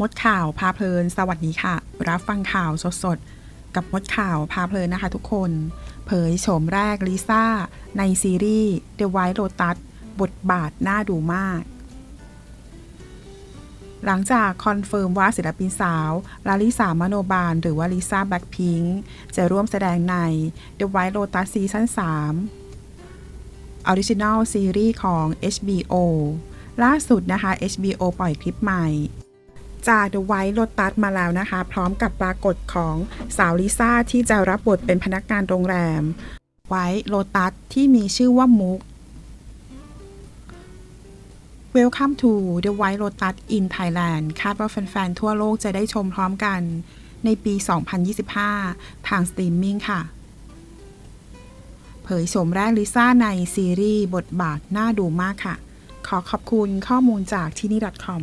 มดข่าวพาเพลิน สวัสดีค่ะ รับฟังข่าวสดๆ กับมดข่าวพาเพลินนะคะทุกคน เผยโฉมแรกลิซ่า ในซีรีส์ The White Lotus บทบาทน่าดูมาก หลังจากคอนเฟิร์มว่าศิลปินสาวลาลิสามโนบาล หรือว่าลิซ่าแบล็คพิงค์จะร่วมแสดงใน The White Lotus ซีซั่น3ออริจินัลซีรีส์ของ HBO ล่าสุดนะคะ HBO ปล่อยคลิปใหม่ จาก The White Lotus มาแล้วนะคะ พร้อมกับปรากฏของสาวลิซ่าที่จะรับบทเป็นพนักงานโรงแรม White Lotus ที่มีชื่อว่ามุก Welcome to The White Lotus in Thailand คาดว่าแฟน ๆ ทั่วโลกจะได้ชมพร้อมกันในปี 2025 ทางสตรีมมิ่งค่ะ เผยโฉมแรกลิซ่าในซีรีส์บทบาทน่าดูมากค่ะ ขอขอบคุณข้อมูลจากที่นี่ .com